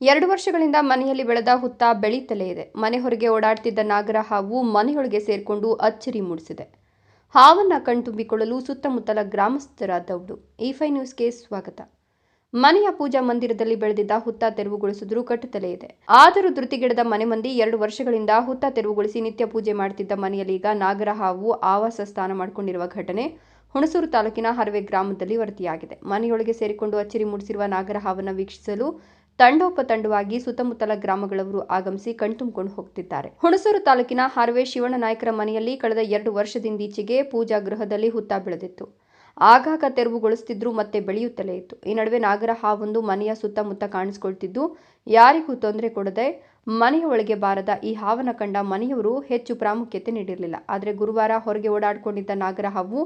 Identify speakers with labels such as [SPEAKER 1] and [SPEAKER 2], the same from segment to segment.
[SPEAKER 1] ಎರಡು ವರ್ಷಗಳಿಂದ ಮನೆಯಲ್ಲಿ ಬೆಳೆದ ಹುತ್ತ ಬೆಳೀತಲೇ ಇದೆ. ಮನೆ ಹೊರಗೆ ಓಡಾಡ್ತಿದ್ದ ನಾಗರ ಹಾವು ಮನೆಯೊಳಗೆ ಸೇರಿಕೊಂಡು ಅಚ್ಚರಿ ಮೂಡಿಸಿದೆ. ಹಾವನ್ನ ಕಣ್ತುಂಬಿಕೊಳ್ಳಲು ಸುತ್ತಮುತ್ತಲ ಗ್ರಾಮಸ್ಥರ ದೌಡು ಈ ಫೈ ನ್ಯೂಸ್ಗೆ ಸ್ವಾಗತ. ಮನೆಯ ಪೂಜಾ ಮಂದಿರದಲ್ಲಿ ಬೆಳೆದಿದ್ದ ಹುತ್ತ ತೆರವುಗೊಳಿಸಿದ್ರು ಕಟ್ಟುತ್ತಲೇ ಇದೆ. ಆದರೂ ಧೃತಿಗಿಡದ ಮನೆ ಮಂದಿ ಎರಡು ವರ್ಷಗಳಿಂದ ಹುತ್ತ ತೆರವುಗೊಳಿಸಿ ನಿತ್ಯ ಪೂಜೆ ಮಾಡುತ್ತಿದ್ದ ಮನೆಯಲ್ಲಿ ಈಗ ನಾಗರ ಹಾವು ಆವಾಸ ಸ್ಥಾನ ಮಾಡಿಕೊಂಡಿರುವ ಘಟನೆ ಹುಣಸೂರು ತಾಲೂಕಿನ ಹರವೆ ಗ್ರಾಮದಲ್ಲಿ ವರದಿಯಾಗಿದೆ. ಮನೆಯೊಳಗೆ ಸೇರಿಕೊಂಡು ಅಚ್ಚರಿ ಮೂಡಿಸಿರುವ ನಾಗರ ಹಾವನ್ನು ವೀಕ್ಷಿಸಲು ತಂಡೋಪತಂಡವಾಗಿ ಸುತ್ತಮುತ್ತಲ ಗ್ರಾಮಗಳವರು ಆಗಮಿಸಿ ಕಣ್ತುಂಬಿಕೊಂಡು ಹೋಗ್ತಿದ್ದಾರೆ. ಹುಣಸೂರು ತಾಲೂಕಿನ ಹಾರ್ವೆ ಶಿವಣ್ಣ ನಾಯಕರ ಮನೆಯಲ್ಲಿ ಕಳೆದ ಎರಡು ವರ್ಷದಿಂದೀಚೆಗೆ ಪೂಜಾ ಗೃಹದಲ್ಲಿ ಹುತ್ತ ಬೆಳೆದಿತ್ತು. ಆಗಾಗ ತೆರವುಗೊಳಿಸುತ್ತಿದ್ರು ಮತ್ತೆ ಬೆಳೆಯುತ್ತಲೇ ಇತ್ತು. ಈ ನಡುವೆ ನಾಗರ ಹಾವೊಂದು ಮನೆಯ ಸುತ್ತಮುತ್ತ ಕಾಣಿಸಿಕೊಳ್ತಿದ್ದು. ಯಾರಿಗೂ ತೊಂದರೆ ಕೊಡದೆ ಮನೆಯ ಒಳಗೆ ಬಾರದ ಈ ಹಾವನ ಕಂಡ ಮನೆಯವರು ಹೆಚ್ಚು ಪ್ರಾಮುಖ್ಯತೆ ನೀಡಿರಲಿಲ್ಲ. ಆದರೆ ಗುರುವಾರ ಹೊರಗೆ ಓಡಾಡಿಕೊಂಡಿದ್ದ ನಾಗರ ಹಾವು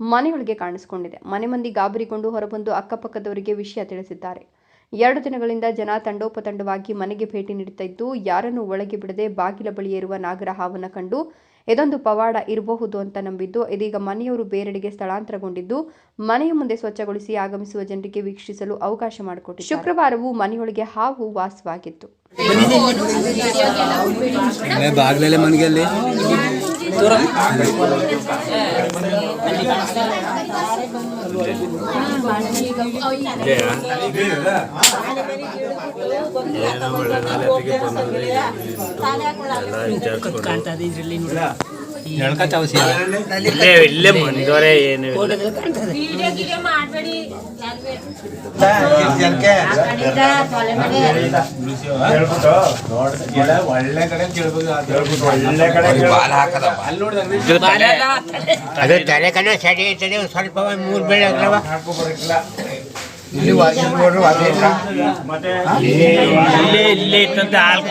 [SPEAKER 1] ಮನೆಯೊಳಗೆ ಕಾಣಿಸಿಕೊಂಡಿದೆ. ಮನೆ ಮಂದಿ ಗಾಬರಿಗೊಂಡು ಹೊರಬಂದು ಅಕ್ಕಪಕ್ಕದವರಿಗೆ ವಿಷಯ ತಿಳಿಸಿದ್ದಾರೆ. ಎರಡು ದಿನಗಳಿಂದ ಜನ ತಂಡೋಪತಂಡವಾಗಿ ಮನೆಗೆ ಭೇಟಿ ನೀಡುತ್ತಾ ಯಾರನ್ನು ಒಳಗೆ ಬಿಡದೆ ಬಾಗಿಲ ಬಳಿ ಇರುವ ನಾಗರ ಹಾವನ್ನು ಕಂಡು, ಇದೊಂದು ಪವಾಡ ಇರಬಹುದು ಅಂತ ನಂಬಿದ್ದು, ಇದೀಗ ಮನೆಯವರು ಬೇರೆಡೆಗೆ ಸ್ಥಳಾಂತರಗೊಂಡಿದ್ದು, ಮನೆಯ ಮುಂದೆ ಸ್ವಚ್ಛಗೊಳಿಸಿ ಆಗಮಿಸುವ ಜನರಿಗೆ ವೀಕ್ಷಿಸಲು ಅವಕಾಶ ಮಾಡಿಕೊಟ್ಟು ಶುಕ್ರವಾರವೂ ಮನೆಯೊಳಗೆ ಹಾವು ವಾಸವಾಗಿತ್ತು.
[SPEAKER 2] ಅಲ್ಲೇ ಬಾಗ್ಲಲ್ಲೇ ಮನೆಯಲ್ಲಿ ಹೇಳ್ಕತ್ತಾವ ಸೀದಾ
[SPEAKER 3] ಇಲ್ಲೇ ಮುಂದುವರೆ ಏನು
[SPEAKER 4] ಒಳ್ಳೆ ಕಡೆ
[SPEAKER 3] ತಲೆ ಕಣ ಸರಿ ಇರ್ತದೆ ಸ್ವಲ್ಪ ಮೂರು ಬೆಳೆ ಅದ್ರವ.
[SPEAKER 4] ಇಲ್ಲಿ ವಾಸಿ ನೋಡ್ರಿ ಇಲ್ಲ
[SPEAKER 3] ಇಲ್ಲೇ ಇಲ್ಲೇ ಇತ್ತಂತೆ ಹಾಲು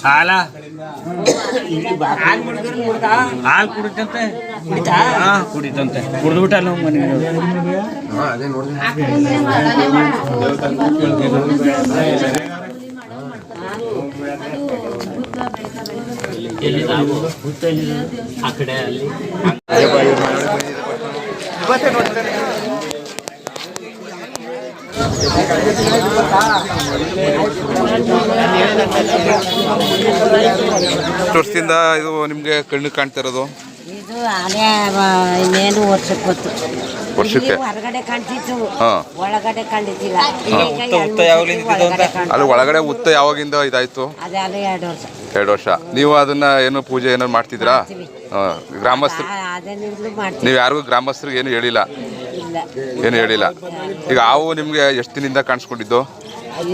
[SPEAKER 3] ಸಾಲ? ಹಾಲು ಕುಡಿತಂತೆ. ಹಾ ಕುಡಿತಂತೆ. ಕುಡಿದ್ಬಿಟ್ಟ ನಾವು ಮನೆ ಆ ಕಡೆ ಅಲ್ಲಿ.
[SPEAKER 5] ಎಷ್ಟು ವರ್ಷದಿಂದ ಇದು ನಿಮಗೆ ಕಣ್ಣು ಕಾಣ್ತಾ ಇರೋದು?
[SPEAKER 6] ಇದು ಅದೇ ಇನ್ನೇನು ವರ್ಷಕ್ಕೆ ಗೊತ್ತು.
[SPEAKER 5] ವರ್ಷಕ್ಕೆ?
[SPEAKER 6] ಹೊರಗಡೆ ಕಾಣ್ತಿತ್ತು.
[SPEAKER 5] ಹಾ.
[SPEAKER 6] ಒಳಗಡೆ ಅಂತ?
[SPEAKER 5] ಅಲ್ಲಿ ಒಳಗಡೆ ಉತ್ತ ಯಾವಾಗಿಂದ ಇದಾಯ್ತು?
[SPEAKER 6] ಎರಡು ವರ್ಷ.
[SPEAKER 5] ನೀವು ಅದನ್ನ ಏನು ಪೂಜೆ ಏನಾದ್ರು ಮಾಡ್ತಿದ್ರಾ. ಗ್ರಾಮಸ್ಥರು ನೀವು ಯಾರಿಗೂ ಗ್ರಾಮಸ್ಥರಿಗೆ ಏನು ಹೇಳಿಲ್ಲ?
[SPEAKER 6] ಇಲ್ಲ.
[SPEAKER 5] ಏನು ಹೇಳಿಲ್ಲ. ಈಗ ಹಾವು ನಿಮಗೆ ಎಷ್ಟು ದಿನದಿಂದ ಕಾಣಿಸ್ಕೊಂಡಿದ್ದು?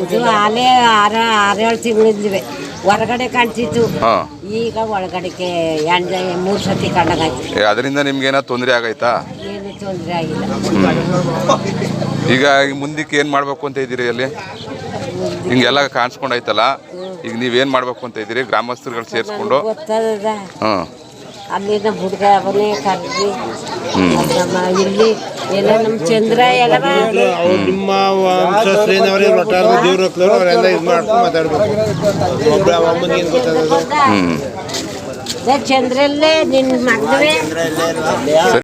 [SPEAKER 6] ಇದು ಅಲೆ ಆರ ಆರೇಳು ತಿಂಗಳಿದ್ವಿ ಹೊರಗಡೆ ಕಾಣ್ತಿತ್ತು.
[SPEAKER 5] ಹಾಂ.
[SPEAKER 6] ಈಗ ಒಳಗಡೆಗೆ ಎಂಟು ಮೂರು ಸತಿ ಕಂಡಾಗಾಯ್ತು.
[SPEAKER 5] ಅದರಿಂದ ನಿಮ್ಗೆ ಏನೋ ತೊಂದರೆ ಆಗೈತಾ
[SPEAKER 6] ಏನು ತೊಂದರೆ ಆಗಿಲ್ಲ.
[SPEAKER 5] ಈಗ ಮುಂದಕ್ಕೆ ಏನು ಮಾಡಬೇಕು ಅಂತ ಇದ್ದೀರಿ ಅಲ್ಲಿ? ಹಿಂಗೆಲ್ಲ ಕಾಣಿಸ್ಕೊಂಡೈತಲ್ಲ ಈಗ ನೀವೇನು ಮಾಡಬೇಕು ಅಂತ ಇದ್ದೀರಿ? ಗ್ರಾಮಸ್ಥರುಗಳು ಸೇರಿಸ್ಕೊಂಡು?
[SPEAKER 6] ಗೊತ್ತದ.
[SPEAKER 5] ಹಾಂ
[SPEAKER 6] ಅಲ್ಲಿನ ಹುಡುಗ ಅವನೇ ಕರ್ದಿ. ನಮ್ಮ ಇಲ್ಲಿ ಎಲ್ಲ ನಮ್ಮ ಚಂದ್ರ ಎಲ್ಲ
[SPEAKER 7] ನಿಮ್ಮ ವಂಶಸ್ಥರೇನವ್ರಿಗೆ ರೊಟ್ಟಾರ ದೇವ್ರ ಹಕ್ಲವ್ರು ಅವರೆಲ್ಲ ಇದು ಮಾಡ್ಕೊಂಡು ಮಾತಾಡ್ಬೇಕು. ಒಬ್ಬ ಅಮ್ಮನಿಗೆ ಏನು ಗೊತ್ತಾಗೋದು
[SPEAKER 6] ಚಂದ್ರಲ್ಲೇ ನಿನ್ನ ಮಗನೇ